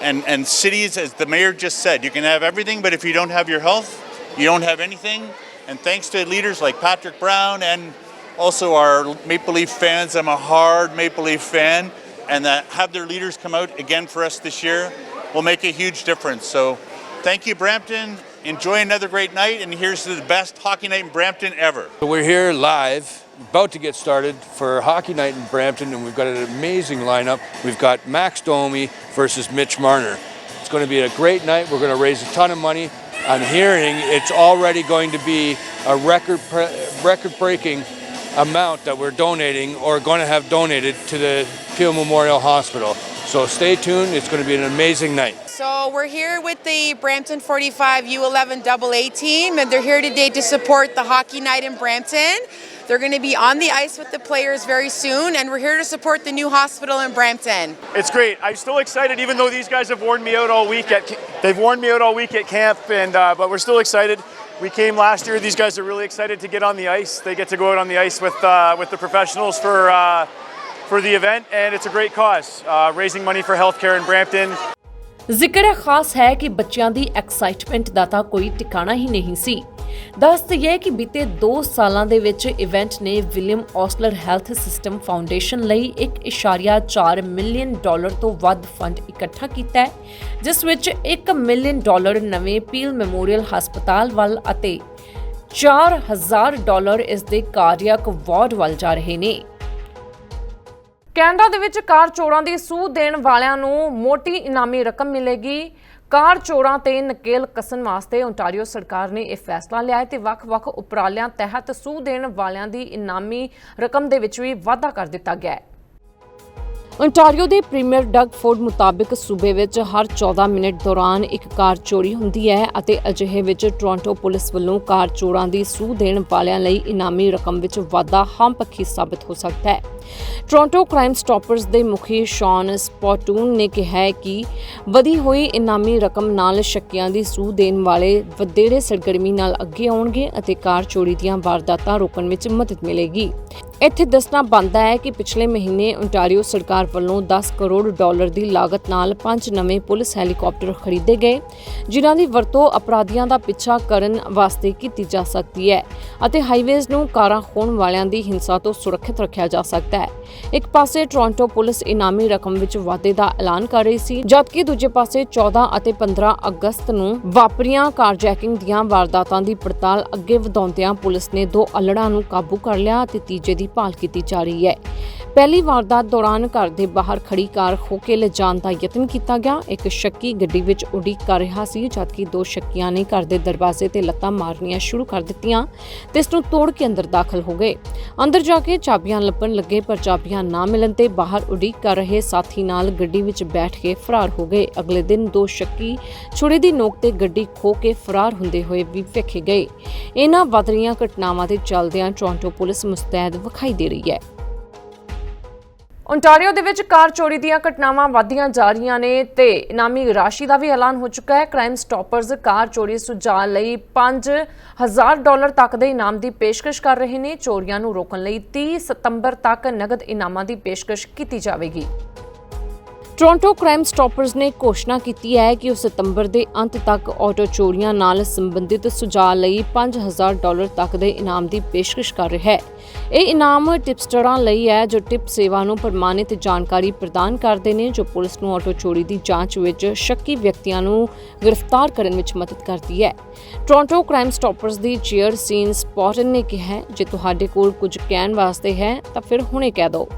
And, and cities, as the mayor just said, you can have everything, but if you don't have your health, you don't have anything. And thanks to leaders like Patrick Brown and also our Maple Leaf fans, I'm a hard Maple Leaf fan, and that have their leaders come out again for us this year will make a huge difference. So thank you, Brampton. Enjoy another great night, and here's the best hockey night in Brampton ever. We're here live, about to get started for Hockey Night in Brampton, and we've got an amazing lineup. We've got Max Domi versus Mitch Marner. It's going to be a great night. We're going to raise a ton of money. I'm hearing it's already going to be a record record breaking amount that we're donating or going to have donated to the Peel Memorial Hospital. So stay tuned. It's going to be an amazing night. So we're here with the Brampton 45 U11 AA team, and they're here today to support the Hockey Night in Brampton. They're going to be on the ice with the players very soon, and we're here to support the new hospital in Brampton. It's great. I'm still excited, even though these guys have worn me out all week. At they've worn me out all week at camp, and uh, but we're still excited. We came last year. These guys are really excited to get on the ice. They get to go out on the ice with uh, with the professionals for uh, for the event, and it's a great cause, uh, raising money for healthcare in Brampton. ਜ਼ਿਕਰ ਖਾਸ ਹੈ ਕਿ ਬੱਚਿਆਂ ਦੀ excitement ਦਾ ਤਾਂ ਕੋਈ ਟਿਕਾਣਾ ਹੀ ਨਹੀਂ ਸੀ ਦੱਸ ਦਈਏ ਕਿ ਬੀਤੇ 2 ਸਾਲਾਂ ਦੇ ਵਿੱਚ ਇਵੈਂਟ ਨੇ William Osler Health System Foundation ਲਈ 1.4 ਮਿਲੀਅਨ ਡਾਲਰ ਤੋਂ ਵੱਧ ਫੰਡ ਇਕੱਠਾ ਕੀਤਾ ਹੈ, ਜਿਸ ਵਿੱਚ 1 ਮਿਲੀਅਨ ਡਾਲਰ ਨਵੇਂ ਪੀਲ ਮੈਮੋਰੀਅਲ ਹਸਪਤਾਲ ਵੱਲ ਅਤੇ 4000 ਡਾਲਰ ਇਸ ਦੇ ਕਾਰਡੀਅਕ ਵਾਰਡ ਵੱਲ ਜਾ ਰਹੇ ਨੇ। ਕੈਨੇਡਾ ਦੇ ਵਿੱਚ ਕਾਰ ਚੋਰਾਂ ਦੀ ਸੂਹ ਦੇਣ ਵਾਲਿਆਂ ਨੂੰ ਮੋਟੀ ਇਨਾਮੀ ਰਕਮ ਮਿਲੇਗੀ। ਕਾਰ ਚੋਰਾਂ ਤੇ ਨਕੇਲ ਕਸਣ ਵਾਸਤੇ ਓਨਟਾਰੀਓ ਸਰਕਾਰ ਨੇ ਇਹ ਫੈਸਲਾ ਲਿਆ ਹੈ ਤੇ ਵੱਖ-ਵੱਖ ਉਪਰਾਲਿਆਂ ਤਹਿਤ ਸੂਹ ਦੇਣ ਵਾਲਿਆਂ ਦੀ ਇਨਾਮੀ ਰਕਮ ਦੇ ਵਿੱਚ ਵੀ ਵਾਧਾ ਕਰ ਦਿੱਤਾ ਗਿਆ ਹੈ। ਓਨਟਾਰੀਓ ਦੇ ਪ੍ਰੀਮੀਅਰ ਡਗ ਫੋਰਡ ਮੁਤਾਬਕ ਸੂਬੇ ਵਿੱਚ ਹਰ 14 ਮਿੰਟ ਦੌਰਾਨ ਇੱਕ ਕਾਰ ਚੋਰੀ ਹੁੰਦੀ ਹੈ ਅਤੇ ਅਜਿਹੇ ਵਿੱਚ ਟੋਰਾਂਟੋ ਪੁਲਿਸ ਵੱਲੋਂ ਕਾਰ ਚੋਰਾਂ ਦੀ ਸੂਹ ਦੇਣ ਵਾਲਿਆਂ ਲਈ ਇਨਾਮੀ ਰਕਮ ਵਿੱਚ ਵਾਧਾ ਹਮਪੱਖੀ ਸਾਬਤ ਹੋ ਸਕਦਾ ਹੈ। ਟੋਰਾਂਟੋ ਕ੍ਰਾਈਮ ਸਟਾਪਰਸ ਦੇ ਮੁਖੀ ਸ਼ੌਨ ਸਪੋਟੂਨ ਨੇ ਕਿਹਾ ਹੈ ਕਿ ਵਧੀ ਹੋਈ ਇਨਾਮੀ ਰਕਮ ਨਾਲ ਸ਼ੱਕੀਆਂ ਦੀ ਸੂਹ ਦੇਣ ਵਾਲੇ ਵਧੇਰੇ ਸਰਗਰਮੀ ਨਾਲ ਅੱਗੇ ਆਉਣਗੇ ਅਤੇ ਕਾਰ ਚੋਰੀ ਦੀਆਂ ਵਾਰਦਾਤਾਂ ਰੋਕਣ ਵਿੱਚ ਮਦਦ ਮਿਲੇਗੀ। ਇੱਥੇ ਦੱਸਣਾ ਬਣਦਾ ਹੈ ਕਿ ਪਿਛਲੇ ਮਹੀਨੇ ਓਨਟਾਰੀਓ ਸਰਕਾਰ ਵੱਲੋਂ 10 ਕਰੋੜ ਡਾਲਰ ਦੀ ਲਾਗਤ ਨਾਲ ਪੰਜ ਨਵੇਂ ਪੁਲਿਸ ਹੈਲੀਕਾਪਟਰ ਖਰੀਦੇ ਗਏ, ਜਿਨ੍ਹਾਂ ਦੀ ਵਰਤੋਂ ਅਪਰਾਧੀਆਂ ਦਾ ਪਿੱਛਾ ਕਰਨ ਵਾਸਤੇ ਕੀਤੀ ਜਾ ਸਕਦੀ ਹੈ ਅਤੇ ਹਾਈਵੇਜ਼ ਨੂੰ ਕਾਰਾਂ ਖੋਣ ਵਾਲਿਆਂ ਦੀ ਹਿੰਸਾ ਤੋਂ ਸੁਰੱਖਿਅਤ ਰੱਖਿਆ ਜਾ ਸਕਦਾ ਹੈ। ਇੱਕ ਪਾਸੇ ਟੋਰਾਂਟੋ ਪੁਲਿਸ ਇਨਾਮੀ ਰਕਮ ਵਿੱਚ ਵਾਧੇ ਦਾ ਐਲਾਨ ਕਰ ਰਹੀ ਸੀ, ਜਦਕਿ ਦੂਜੇ ਪਾਸੇ 14 ਅਤੇ 15 ਅਗਸਤ ਨੂੰ ਵਾਪਰੀਆਂ ਕਾਰਜੈਕਿੰਗ ਦੀਆਂ ਵਾਰਦਾਤਾਂ ਦੀ ਪੜਤਾਲ ਅੱਗੇ ਵਧਾਉਂਦਿਆਂ ਪੁਲਿਸ ਨੇ ਦੋ ਅਲੜਾਂ ਨੂੰ ਕਾਬੂ ਕਰ ਲਿਆ ਅਤੇ ਤੀਜੇ ਦੀ ਭਾਲ ਕੀਤੀ ਜਾ ਰਹੀ ਹੈ। ਪਹਿਲੀ ਵਾਰਦਾਤ ਦੌਰਾਨ ਘਰ ਦੇ ਬਾਹਰ ਖੜੀ ਕਾਰ ਖੋ ਕੇ ਲਿਜਾਣ ਦਾ ਯਤਨ ਕੀਤਾ ਗਿਆ। ਇੱਕ ਸ਼ੱਕੀ ਗੱਡੀ ਵਿੱਚ ਉਡੀਕ ਕਰ ਰਿਹਾ ਸੀ, ਜਦਕਿ ਦੋ ਸ਼ੱਕੀਆਂ ਨੇ ਘਰ ਦੇ ਦਰਵਾਜ਼ੇ ਤੇ ਲੱਤਾਂ ਮਾਰਨੀਆਂ ਸ਼ੁਰੂ ਕਰ ਦਿੱਤੀਆਂ ਤੇ ਇਸ ਨੂੰ ਤੋੜ ਕੇ ਅੰਦਰ ਦਾਖਲ ਹੋ ਗਏ। ਅੰਦਰ ਜਾ ਕੇ ਚਾਬੀਆਂ ਲੱਭਣ ਲੱਗੇ, ਪਰ ਚਾਬੀ ਚਾਬੀਆਂ ਨਾ ਮਿਲਣ ਤੇ ਬਾਹਰ ਉਡੀਕ ਕਰ ਰਹੇ ਸਾਥੀ ਨਾਲ ਗੱਡੀ ਵਿੱਚ ਬੈਠ ਕੇ ਫਰਾਰ ਹੋ ਗਏ। ਅਗਲੇ ਦਿਨ ਦੋ ਸ਼ੱਕੀ ਛੁਰੇ ਦੀ ਨੋਕ ਤੇ ਗੱਡੀ ਖੋਹ ਕੇ ਫਰਾਰ ਹੁੰਦੇ ਹੋਏ ਵੀ ਵੇਖੇ ਗਏ। ਇਹਨਾਂ ਵੱਧ ਰਹੀਆਂ ਘਟਨਾਵਾਂ ਦੇ ਚੱਲਦਿਆਂ ਟੋਰਾਂਟੋ ਪੁਲਿਸ ਮੁਸਤੈਦ ਵਿਖਾਈ ਦੇ ਰਹੀ ਹੈ। ਓਨਟਾਰੀਓ ਦੇ ਵਿੱਚ ਕਾਰ ਚੋਰੀ ਦੀਆਂ ਘਟਨਾਵਾਂ ਵਧਦੀਆਂ ਜਾ ਰਹੀਆਂ ਨੇ ਤੇ ਇਨਾਮੀ ਰਾਸ਼ੀ ਦਾ ਵੀ ਐਲਾਨ ਹੋ ਚੁੱਕਾ ਹੈ। ਕ੍ਰਾਈਮ ਸਟਾਪਰਜ਼ ਕਾਰ ਚੋਰੀ ਸੁਝਾਅ ਲਈ 5000 ਡਾਲਰ ਤੱਕ ਦੇ ਇਨਾਮ ਦੀ ਪੇਸ਼ਕਸ਼ ਕਰ ਰਹੇ ਨੇ। ਚੋਰੀਆਂ ਨੂੰ ਰੋਕਣ ਲਈ 30 ਸਤੰਬਰ ਤੱਕ ਨਗਦ ਇਨਾਮਾਂ ਦੀ ਪੇਸ਼ਕਸ਼ ਕੀਤੀ ਜਾਵੇਗੀ। ਟੋਰਾਂਟੋ ਕ੍ਰਾਈਮ ਸਟਾਪਰਜ਼ ਨੇ ਘੋਸ਼ਣਾ ਕੀਤੀ ਹੈ ਕਿ ਉਹ ਸਤੰਬਰ ਦੇ ਅੰਤ ਤੱਕ ਆਟੋ ਚੋਰੀਆਂ ਨਾਲ ਸੰਬੰਧਿਤ ਸੁਝਾਅ ਲਈ 5000 ਡਾਲਰ ਤੱਕ ਦੇ ਇਨਾਮ ਦੀ ਪੇਸ਼ਕਸ਼ ਕਰ ਰਿਹਾ ਹੈ। ਇਹ ਇਨਾਮ ਟਿਪਸਟਰਾਂ ਲਈ ਹੈ ਜੋ ਟਿਪ ਸੇਵਾ ਨੂੰ ਪ੍ਰਮਾਣਿਤ ਜਾਣਕਾਰੀ ਪ੍ਰਦਾਨ ਕਰਦੇ ਨੇ, ਜੋ ਪੁਲਿਸ ਨੂੰ ਆਟੋ ਚੋਰੀ ਦੀ ਜਾਂਚ ਵਿੱਚ ਸ਼ੱਕੀ ਵਿਅਕਤੀਆਂ ਨੂੰ ਗ੍ਰਿਫਤਾਰ ਕਰਨ ਵਿੱਚ ਮਦਦ ਕਰਦੀ ਹੈ। ਟੋਰਾਂਟੋ ਕ੍ਰਾਈਮ ਸਟਾਪਰਜ਼ ਦੀ ਚੇਅਰ ਸੀਨ ਸਪੋਟਨ ਨੇ ਕਿਹਾ ਜੇ ਤੁਹਾਡੇ ਕੋਲ ਕੁਝ ਕਹਿਣ ਵਾਸਤੇ ਹੈ, ਤਾਂ ਫਿਰ ਹੁਣੇ ਕਹਿ ਦਿਓ।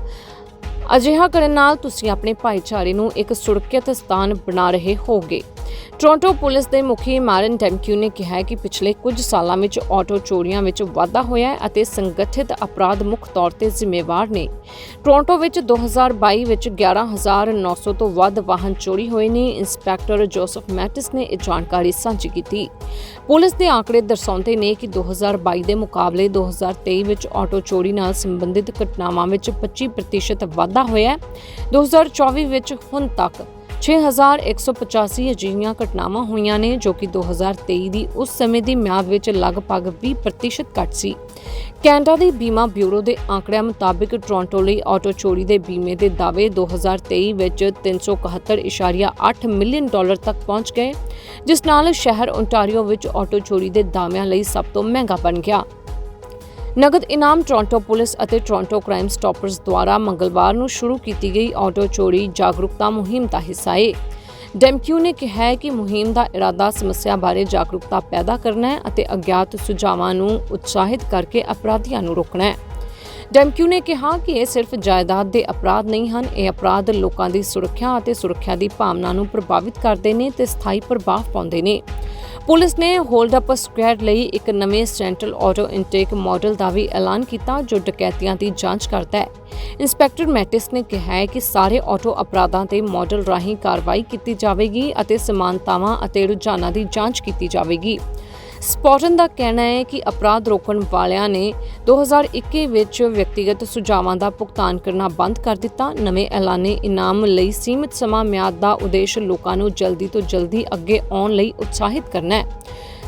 ਅਜਿਹਾ ਕਰਨ ਨਾਲ ਤੁਸੀਂ ਆਪਣੇ ਭਾਈਚਾਰੇ ਨੂੰ ਇੱਕ ਸੁਰੱਖਿਅਤ ਸਥਾਨ ਬਣਾ ਰਹੇ ਹੋਗੇ ਟੋਰਾਂਟੋ ਪੁਲਿਸ ਦੇ ਮੁਖੀ ਮਾਰਨ ਡੈਮਕਿਊ ਨੇ ਕਿਹਾ ਕਿ ਪਿਛਲੇ ਕੁਝ ਸਾਲਾਂ ਵਿੱਚ ਆਟੋ ਚੋਰੀਆਂ ਵਿੱਚ ਵਾਧਾ ਹੋਇਆ ਹੈ ਅਤੇ ਸੰਗਠਿਤ ਅਪਰਾਧ ਮੁੱਖ ਤੌਰ ਤੇ ਜ਼ਿੰਮੇਵਾਰ ਨੇ। ਟੋਰਾਂਟੋ ਵਿੱਚ 2022 ਵਿੱਚ 11900 ਤੋਂ ਵੱਧ ਵਾਹਨ ਚੋਰੀ ਹੋਏ ਨੇ। ਇੰਸਪੈਕਟਰ ਜੋਸਫ ਮੈਟਿਸ ਨੇ ਇਹ ਜਾਣਕਾਰੀ ਸਾਂਝੀ ਕੀਤੀ। ਪੁਲਿਸ ਦੇ ਆંકੜੇ ਦਰਸਾਉਂਦੇ ਨੇ ਕਿ 2022 ਦੇ ਮੁਕਾਬਲੇ 2023 ਵਿੱਚ ਆਟੋ ਚੋਰੀ ਨਾਲ ਸੰਬੰਧਿਤ ਘਟਨਾਵਾਂ ਵਿੱਚ 25% ਵਾਧਾ ਹੋਇਆ ਹੈ। 2024 ਵਿੱਚ ਹੁਣ ਤੱਕ 6185 ਅਜਿਹੀਆਂ ਘਟਨਾਵਾਂ ਹੋਈਆਂ ਨੇ ਜੋ ਕਿ 2023 ਦੀ ਉਸ ਸਮੇਂ ਦੀ ਮਿਆਦ ਵਿੱਚ ਲਗਭਗ 20% ਘੱਟ ਸੀ। ਕੈਨੇਡਾ ਦੇ ਬੀਮਾ ਬਿਊਰੋ ਦੇ ਆંકੜਿਆਂ ਮੁਤਾਬਕ ਟੋਰਾਂਟੋ ਲਈ ਆਟੋ ਚੋਰੀ ਦੇ ਬੀਮੇ ਦੇ ਦਾਅਵੇ 2023 ਵਿੱਚ 371.8 ਮਿਲੀਅਨ ਡਾਲਰ ਤੱਕ ਪਹੁੰਚ ਗਏ, ਜਿਸ ਨਾਲ ਸ਼ਹਿਰ ਓਨਟਾਰੀਓ ਵਿੱਚ ਆਟੋ ਚੋਰੀ ਦੇ ਦਾਅਵਿਆਂ ਲਈ ਸਭ ਤੋਂ ਮਹਿੰਗਾ ਬਣ ਗਿਆ। ਨਗਦ ਇਨਾਮ ਟੋਰਾਂਟੋ ਪੁਲਿਸ ਅਤੇ ਟੋਰਾਂਟੋ ਕ੍ਰਾਈਮ ਸਟਾਪਰਜ਼ ਦੁਆਰਾ ਮੰਗਲਵਾਰ ਨੂੰ ਸ਼ੁਰੂ ਕੀਤੀ ਗਈ ਆਟੋ ਚੋਰੀ ਜਾਗਰੂਕਤਾ ਮੁਹਿੰਮ ਦਾ ਹਿੱਸਾ ਹੈ ਡੈਮਕਿਊ ਨੇ ਕਿਹਾ ਹੈ ਕਿ ਮੁਹਿੰਮ ਦਾ ਇਰਾਦਾ ਸਮੱਸਿਆ ਬਾਰੇ ਜਾਗਰੂਕਤਾ ਪੈਦਾ ਕਰਨਾ ਹੈ ਅਤੇ ਅਗਿਆਤ ਸੁਝਾਵਾਂ ਨੂੰ ਉਤਸ਼ਾਹਿਤ ਕਰਕੇ ਅਪਰਾਧੀਆਂ ਨੂੰ ਰੋਕਣਾ ਹੈ। ਡੈਮਕਿਊ ਨੇ ਕਿਹਾ ਕਿ ਇਹ ਸਿਰਫ ਜਾਇਦਾਦ ਦੇ ਅਪਰਾਧ ਨਹੀਂ ਹਨ, ਇਹ ਅਪਰਾਧ ਲੋਕਾਂ ਦੀ ਸੁਰੱਖਿਆ ਅਤੇ ਸੁਰੱਖਿਆ ਦੀ ਭਾਵਨਾ ਨੂੰ ਪ੍ਰਭਾਵਿਤ ਕਰਦੇ ਨੇ ਤੇ ਸਥਾਈ ਪ੍ਰਭਾਵ ਪਾਉਂਦੇ ਨੇ। ਪੁਲਿਸ ਨੇ ਹੋਲਡ ਅਪ ਸਕੁਐਡ ਲਈ ਇੱਕ ਨਵੇਂ ਸੈਂਟਰਲ ਆਟੋ ਇਨਟੇਕ ਮਾਡਲ ਦਾ ਵੀ ਐਲਾਨ ਕੀਤਾ, ਜੋ ਡਕੈਤੀਆਂ ਦੀ ਜਾਂਚ ਕਰਦਾ ਹੈ। ਇੰਸਪੈਕਟਰ ਮੈਟਿਸ ਨੇ ਕਿਹਾ ਹੈ ਕਿ ਸਾਰੇ ਆਟੋ ਅਪਰਾਧਾਂ ਤੇ ਮਾਡਲ ਰਾਹੀਂ ਕਾਰਵਾਈ ਕੀਤੀ ਜਾਵੇਗੀ ਅਤੇ ਸਮਾਨਤਾਵਾਂ ਅਤੇ ਰੁਝਾਨਾਂ ਦੀ ਜਾਂਚ ਕੀਤੀ ਜਾਵੇਗੀ। ਸਪੌਟਨ ਦਾ ਕਹਿਣਾ ਹੈ ਕਿ ਅਪਰਾਧ ਰੋਕਣ ਵਾਲਿਆਂ ਨੇ 2021 ਵਿੱਚ ਵਿਅਕਤੀਗਤ ਸੁਝਾਵਾਂ ਦਾ ਭੁਗਤਾਨ ਕਰਨਾ ਬੰਦ ਕਰ ਦਿੱਤਾ। ਨਵੇਂ ਐਲਾਨੇ ਇਨਾਮ ਲਈ ਸੀਮਿਤ ਸਮਾਂ ਮਿਆਦ ਦਾ ਉਦੇਸ਼ ਲੋਕਾਂ ਨੂੰ ਜਲਦੀ ਤੋਂ ਜਲਦੀ ਅੱਗੇ ਆਉਣ ਲਈ ਉਤਸ਼ਾਹਿਤ ਕਰਨਾ ਹੈ।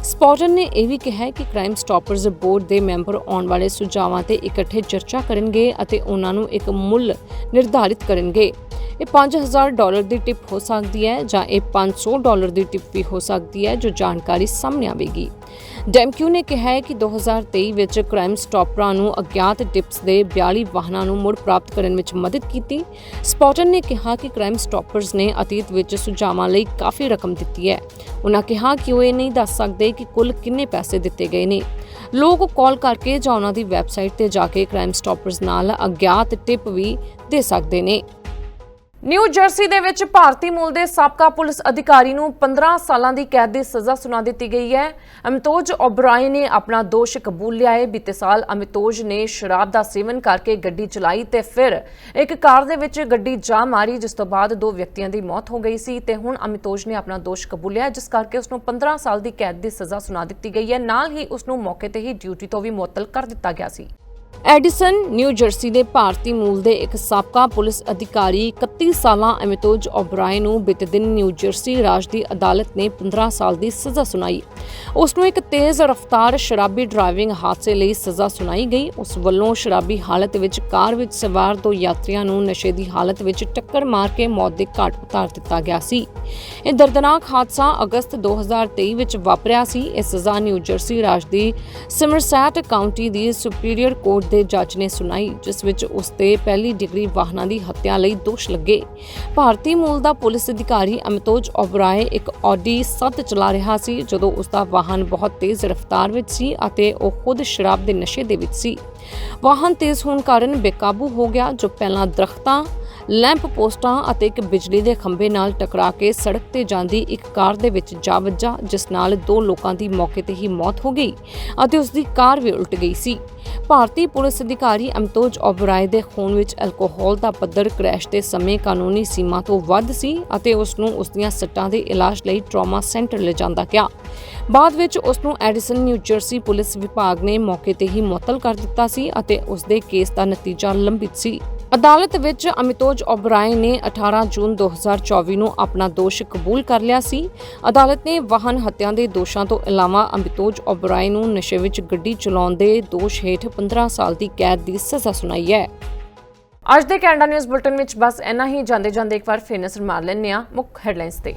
ਸਪੌਟਨ ਨੇ ਇਹ ਵੀ ਕਿਹਾ ਕਿ ਕ੍ਰਾਈਮ ਸਟਾਪਰਜ਼ ਬੋਰਡ ਦੇ ਮੈਂਬਰ ਆਉਣ ਵਾਲੇ ਸੁਝਾਵਾਂ ਤੇ ਇਕੱਠੇ ਚਰਚਾ ਕਰਨਗੇ ਅਤੇ ਉਹਨਾਂ ਨੂੰ ਇੱਕ ਮੁੱਲ ਨਿਰਧਾਰਿਤ ਕਰਨਗੇ। ਇਹ 5000 ਡਾਲਰ ਦੀ ਟਿਪ ਹੋ ਸਕਦੀ ਹੈ ਜਾਂ ਇਹ 500 ਡਾਲਰ ਦੀ ਟਿਪ ਵੀ ਹੋ ਸਕਦੀ ਹੈ ਜੋ ਜਾਣਕਾਰੀ ਸਾਹਮਣੇ ਆਵੇਗੀ। ਡੈਮਕਿਊ ਨੇ ਕਿਹਾ ਹੈ ਕਿ 2023 ਵਿੱਚ ਕ੍ਰਾਈਮ ਸਟਾਪਰਾਂ ਨੂੰ ਅਗਿਆਤ ਟਿਪਸ ਦੇ 42 ਵਾਹਨਾਂ ਨੂੰ ਮੁੜ ਪ੍ਰਾਪਤ ਕਰਨ ਵਿੱਚ ਮਦਦ ਕੀਤੀ। ਸਪੋਟਨ ਨੇ ਕਿਹਾ ਕਿ ਕ੍ਰਾਈਮ ਸਟਾਪਰਜ਼ ਨੇ ਅਤੀਤ ਵਿੱਚ ਸੁਝਾਵਾਂ ਲਈ ਕਾਫੀ ਰਕਮ ਦਿੱਤੀ ਹੈ। ਉਹਨਾਂ ਕਿਹਾ ਕਿ ਉਹ ਇਹ ਨਹੀਂ ਦੱਸ ਸਕਦੇ ਕਿ ਕੁੱਲ ਕਿੰਨੇ ਪੈਸੇ ਦਿੱਤੇ ਗਏ ਨੇ। ਲੋਕ ਕਾਲ ਕਰਕੇ ਜਾਂ ਉਹਨਾਂ ਦੀ ਵੈਬਸਾਈਟ ਤੇ ਜਾ ਕੇ ਕ੍ਰਾਈਮ ਸਟਾਪਰਜ਼ ਨਾਲ ਅਗਿਆਤ ਟਿਪ ਵੀ ਦੇ ਸਕਦੇ ਨੇ। ਨਿਊ ਜਰਸੀ ਦੇ ਵਿੱਚ ਭਾਰਤੀ ਮੂਲ ਦੇ ਸਾਬਕਾ ਪੁਲਿਸ ਅਧਿਕਾਰੀ ਨੂੰ 15 ਸਾਲਾਂ ਦੀ ਕੈਦ ਦੀ ਸਜ਼ਾ ਸੁਣਾ ਦਿੱਤੀ ਗਈ ਹੈ। ਅਮਿਤੋਜ ਓਬਰਾਏ ਨੇ ਆਪਣਾ ਦੋਸ਼ ਕਬੂਲ ਲਿਆ ਹੈ। ਬੀਤੇ ਸਾਲ ਅਮਿਤੋਜ ਨੇ ਸ਼ਰਾਬ ਦਾ ਸੇਵਨ ਕਰਕੇ ਗੱਡੀ ਚਲਾਈ ਤੇ ਫਿਰ ਇੱਕ ਕਾਰ ਦੇ ਵਿੱਚ ਗੱਡੀ ਜਾ ਮਾਰੀ ਜਿਸ ਤੋਂ ਬਾਅਦ ਦੋ ਵਿਅਕਤੀਆਂ ਦੀ ਮੌਤ ਹੋ ਗਈ ਸੀ ਤੇ ਹੁਣ ਅਮਿਤੋਜ ਨੇ ਆਪਣਾ ਦੋਸ਼ ਕਬੂਲਿਆ ਹੈ, ਜਿਸ ਕਰਕੇ ਉਸ ਨੂੰ 15 ਸਾਲ ਦੀ ਕੈਦ ਦੀ ਸਜ਼ਾ ਸੁਣਾ ਦਿੱਤੀ ਗਈ ਹੈ। ਨਾਲ ਹੀ ਉਸ ਨੂੰ ਮੌਕੇ ਤੇ ਹੀ ਡਿਊਟੀ ਤੋਂ ਵੀ ਮੁਅੱਤਲ ਕਰ ਦਿੱਤਾ ਗਿਆ ਸੀ। ਐਡੀਸਨ, ਨਿਊ ਜਰਸੀ ਦੇ ਭਾਰਤੀ ਮੂਲ ਦੇ ਇੱਕ ਸਾਬਕਾ ਪੁਲਿਸ ਅਧਿਕਾਰੀ 31 ਸਾਲਾਂ ਅਮਿਤੋਜ ਓਬਰਾਏ ਨੂੰ ਬੀਤੇ ਦਿਨ ਨਿਊ ਜਰਸੀ ਰਾਜ ਦੀ ਅਦਾਲਤ ਨੇ 15 ਸਾਲ ਦੀ ਸਜ਼ਾ ਸੁਣਾਈ। ਉਸ ਨੂੰ ਇੱਕ ਤੇਜ਼ ਰਫ਼ਤਾਰ ਸ਼ਰਾਬੀ ਡਰਾਈਵਿੰਗ ਹਾਦਸੇ ਲਈ ਸਜ਼ਾ ਸੁਣਾਈ ਗਈ। ਉਸ ਵੱਲੋਂ ਸ਼ਰਾਬੀ ਹਾਲਤ ਵਿੱਚ ਕਾਰ ਵਿੱਚ ਸਵਾਰ ਦੋ ਯਾਤਰੀਆਂ ਨੂੰ ਨਸ਼ੇ ਦੀ ਹਾਲਤ ਵਿੱਚ ਟੱਕਰ ਮਾਰ ਕੇ ਮੌਤ ਦੇ ਘਾਟ ਉਤਾਰ ਦਿੱਤਾ ਗਿਆ ਸੀ। ਇਹ ਦਰਦਨਾਕ ਹਾਦਸਾ ਅਗਸਤ 2023 ਵਿੱਚ ਵਾਪਰਿਆ ਸੀ। ਇਹ ਸਜ਼ਾ ਨਿਊ ਜਰਸੀ ਰਾਜ ਦੀ ਸਿਮਰਸੈਟ ਕਾਉਂਟੀ ਦੀ ਸੁਪੀਰੀਅਰ ਕੋਰਟ ਕੋਰਟ ਦੇ ਜੱਜ ਨੇ ਸੁਣਾਈ, ਜਿਸ ਵਿੱਚ ਉਸ ਤੇ ਪਹਿਲੀ ਡਿਗਰੀ ਵਾਹਨਾਂ ਦੀ ਹੱਤਿਆ ਲਈ ਦੋਸ਼ ਲੱਗੇ। ਭਾਰਤੀ ਮੂਲ ਦਾ ਪੁਲਿਸ ਅਧਿਕਾਰੀ ਅਮਿਤੋਜ ਓਬਰਾਏ ਇੱਕ ਆਡੀ 7 ਚਲਾ ਰਿਹਾ ਸੀ, ਜਦੋਂ ਉਸ ਦਾ ਵਾਹਨ ਬਹੁਤ ਤੇਜ਼ ਰਫ਼ਤਾਰ ਵਿੱਚ ਸੀ ਅਤੇ ਉਹ ਖੁਦ ਸ਼ਰਾਬ ਦੇ ਨਸ਼ੇ ਦੇ ਵਿੱਚ ਸੀ। ਵਾਹਨ ਤੇਜ਼ ਹੋਣ ਕਾਰਨ ਬੇਕਾਬੂ ਹੋ ਗਿਆ, ਜੋ ਪਹਿਲਾਂ ਦਰਖਤਾਂ ਲੈਂਪ ਪੋਸਟਾਂ ਅਤੇ ਇੱਕ ਬਿਜਲੀ ਦੇ ਖੰਭੇ ਨਾਲ ਟਕਰਾ ਕੇ ਸੜਕ ਤੇ ਜਾਂਦੀ ਇੱਕ ਕਾਰ ਦੇ ਵਿੱਚ ਜਾ ਵੱਜਾ, ਜਿਸ ਨਾਲ ਦੋ ਲੋਕਾਂ ਦੀ ਮੌਕੇ ਤੇ ਹੀ ਮੌਤ ਹੋ ਗਈ ਅਤੇ ਉਸ ਦੀ ਕਾਰ ਵੀ ਉਲਟ ਗਈ ਸੀ। ਭਾਰਤੀ ਪੁਲਿਸ ਅਧਿਕਾਰੀ ਅਮਤੋਜ ਓਬਰਾਏ ਦੇ ਖੂਨ ਵਿੱਚ ਅਲਕੋਹਲ ਦਾ ਪੱਧਰ ਕ੍ਰੈਸ਼ ਦੇ ਸਮੇਂ ਕਾਨੂੰਨੀ ਸੀਮਾ ਤੋਂ ਵੱਧ ਸੀ ਅਤੇ ਉਸ ਨੂੰ ਉਸ ਦੀਆਂ ਸੱਟਾਂ ਦੇ ਇਲਾਜ ਲਈ ਟਰਾਮਾ ਸੈਂਟਰ ਲਿਜਾਂਦਾ ਗਿਆ। ਬਾਅਦ ਵਿੱਚ ਉਸ ਨੂੰ ਐਡੀਸਨ, ਨਿਊ ਜਰਸੀ ਪੁਲਿਸ ਵਿਭਾਗ ਨੇ ਮੌਕੇ ਤੇ ਹੀ ਮੁਅੱਤਲ ਕਰ ਦਿੱਤਾ ਸੀ ਅਤੇ ਉਸ ਦੇ ਕੇਸ ਦਾ ਨਤੀਜਾ ਲੰਬਿਤ ਸੀ। ਅਦਾਲਤ ਵਿੱਚ ਅਮਿਤੋਜ ਓਬਰਾਏ ਨੇ 18 ਜੂਨ 2024 ਨੂੰ ਆਪਣਾ ਦੋਸ਼ ਕਬੂਲ ਕਰ ਲਿਆ ਸੀ। ਅਦਾਲਤ ਨੇ ਵਾਹਨ ਹੱਤਿਆ ਦੇ ਦੋਸ਼ਾਂ ਤੋਂ ਇਲਾਵਾ ਅਮਿਤੋਜ ਓਬਰਾਏ ਨੂੰ ਨਸ਼ੇ ਵਿੱਚ ਗੱਡੀ ਚਲਾਉਣ ਦੇ ਦੋਸ਼ ਹੇਠ 15 ਸਾਲ ਦੀ ਕੈਦ ਦੀ ਸਜ਼ਾ ਸੁਣਾਈ ਹੈ। ਅੱਜ ਦੇ ਕੈਨੇਡਾ ਨਿਊਜ਼ ਬੁਲਟਨ ਵਿੱਚ ਬਸ ਇੰਨਾ ਹੀ। ਜਾਂਦੇ ਜਾਂਦੇ ਇੱਕ ਵਾਰ ਫੇਰ ਨਜ਼ਰ ਮਾਰ ਲੈਂਦੇ ਹਾਂ ਮੁੱਖ ਹੈਡਲਾਈਨਸ ਤੇ।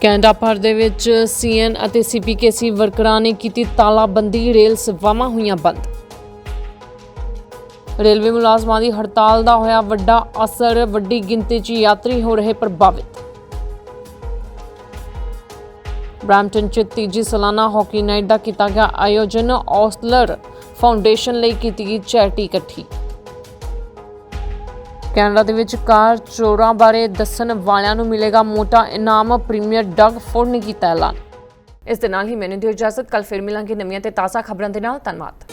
ਕੈਨੇਡਾ ਭਰ ਦੇ ਵਿੱਚ ਸੀਐਨ ਅਤੇ ਸੀਪੀਕੇਸੀ ਵਰਕਰਾਂ ਨੇ ਕੀਤੀ ਤਾਲਾਬੰਦੀ, ਰੇਲ ਸੇਵਾਵਾਂ ਹੋਈਆਂ ਬੰਦ। ਰੇਲਵੇ ਮੁਲਾਜ਼ਮਾਂ ਦੀ ਹੜਤਾਲ ਦਾ ਹੋਇਆ ਵੱਡਾ ਅਸਰ, ਵੱਡੀ ਗਿਣਤੀ 'ਚ ਯਾਤਰੀ ਹੋ ਰਹੇ ਪ੍ਰਭਾਵਿਤ। ਬ੍ਰੈਂਪਟਨ 'ਚ ਤੀਜੀ ਸਾਲਾਨਾ ਹਾਕੀ ਨਾਈਟ ਦਾ ਕੀਤਾ ਗਿਆ ਆਯੋਜਨ, ਔਸਲਰ ਫਾਊਂਡੇਸ਼ਨ ਲਈ ਕੀਤੀ ਗਈ ਚੈਰਿਟੀ ਇਕੱਠੀ। ਕੈਨੇਡਾ ਦੇ ਵਿੱਚ ਕਾਰ ਚੋਰਾਂ ਬਾਰੇ ਦੱਸਣ ਵਾਲਿਆਂ ਨੂੰ ਮਿਲੇਗਾ ਮੋਟਾ ਇਨਾਮ, ਪ੍ਰੀਮੀਅਰ ਡਗ ਫੋਰਡ ਨੇ ਕੀਤਾ ਐਲਾਨ। ਇਸ ਦੇ ਨਾਲ ਹੀ ਮੈਨੂੰ ਦਿਓ ਇਜਾਜ਼ਤ ਕੱਲ ਫਿਰ ਮਿਲਾਂਗੇ ਨਵੀਆਂ ਤੇ ਤਾਜ਼ਾ ਖਬਰਾਂ ਦੇ ਨਾਲ। ਧੰਨਵਾਦ।